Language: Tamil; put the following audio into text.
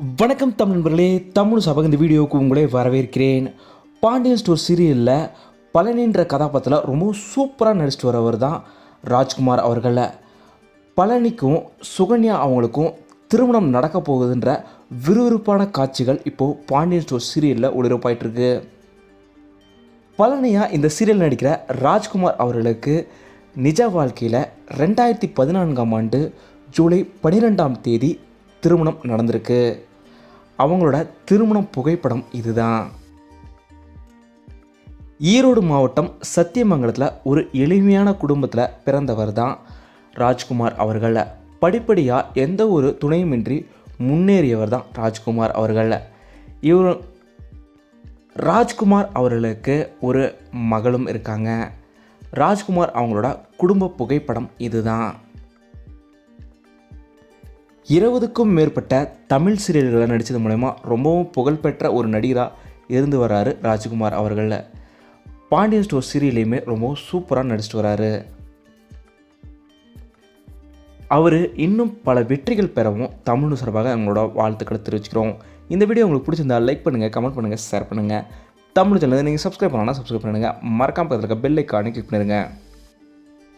வணக்கம் தமிழ் நண்பர்களே தமிழ் சபக இந்த வீடியோவுக்கு உங்களே வரவேற்கிறேன். பாண்டியன் ஸ்டோர் சீரியலில் பழனின்ற கதாபாத்திரத்தில் ரொம்ப சூப்பராக நடிச்சிட்டு வரவர் தான் ராஜ்குமார் அவர்களில். பழனிக்கும் சுகன்யா அவங்களுக்கும் திருமணம் நடக்க போகுதுன்ற விறுவிறுப்பான காட்சிகள் இப்போது பாண்டியன் ஸ்டோர் சீரியலில் ஒளிரப்பாயிட்டிருக்கு பழனியாக இந்த சீரியல் நடிக்கிற ராஜ்குமார் அவர்களுக்கு நிஜ வாழ்க்கையில் ரெண்டாயிரத்தி பதினான்காம் ஆண்டு ஜூலை பனிரெண்டாம் தேதி திருமணம் நடந்திருக்கு. அவங்களோட திருமணம் புகைப்படம் இதுதான். ஈரோடு மாவட்டம் சத்தியமங்கலத்தில் ஒரு எளிமையான குடும்பத்தில் பிறந்தவர் தான் ராஜ்குமார் அவர்கள் படிப்படியாக எந்த ஒரு துணையுமின்றி முன்னேறியவர் தான் ராஜ்குமார் அவர்கள் இவர் ராஜ்குமார் அவர்களுக்கு ஒரு மகளும் இருக்காங்க. ராஜ்குமார் அவங்களோட குடும்ப புகைப்படம் இதுதான். இருபதுக்கும் மேற்பட்ட தமிழ் சீரியல்களை நடித்தது மூலயமா ரொம்பவும் புகழ்பெற்ற ஒரு நடிகராக இருந்து வராரு ராஜ்குமார் அவர்களில். பாண்டியன் ஸ்டோர் சீரியல்லையுமே ரொம்பவும் சூப்பராக நடிச்சிட்டு வராரு. அவர் இன்னும் பல வெற்றிகள் பெறவும் தமிழ் சார்பாக அவங்களோட வாழ்த்துக்களை தெரிவிச்சுக்கிறோம். இந்த வீடியோ உங்களுக்கு பிடிச்சிருந்தா லைக் பண்ணுங்கள் கமெண்ட் பண்ணுங்கள் ஷேர் பண்ணுங்கள் தமிழ் சேனல் நீங்கள் சப்ஸ்கிரைப் பண்ணலாம் சப்ஸ்கிரைப் பண்ணுங்கள் மறக்காமல் பக்கத்தில் இருக்க பெல் ஐக்கானே கிளிக் பண்ணிடுங்க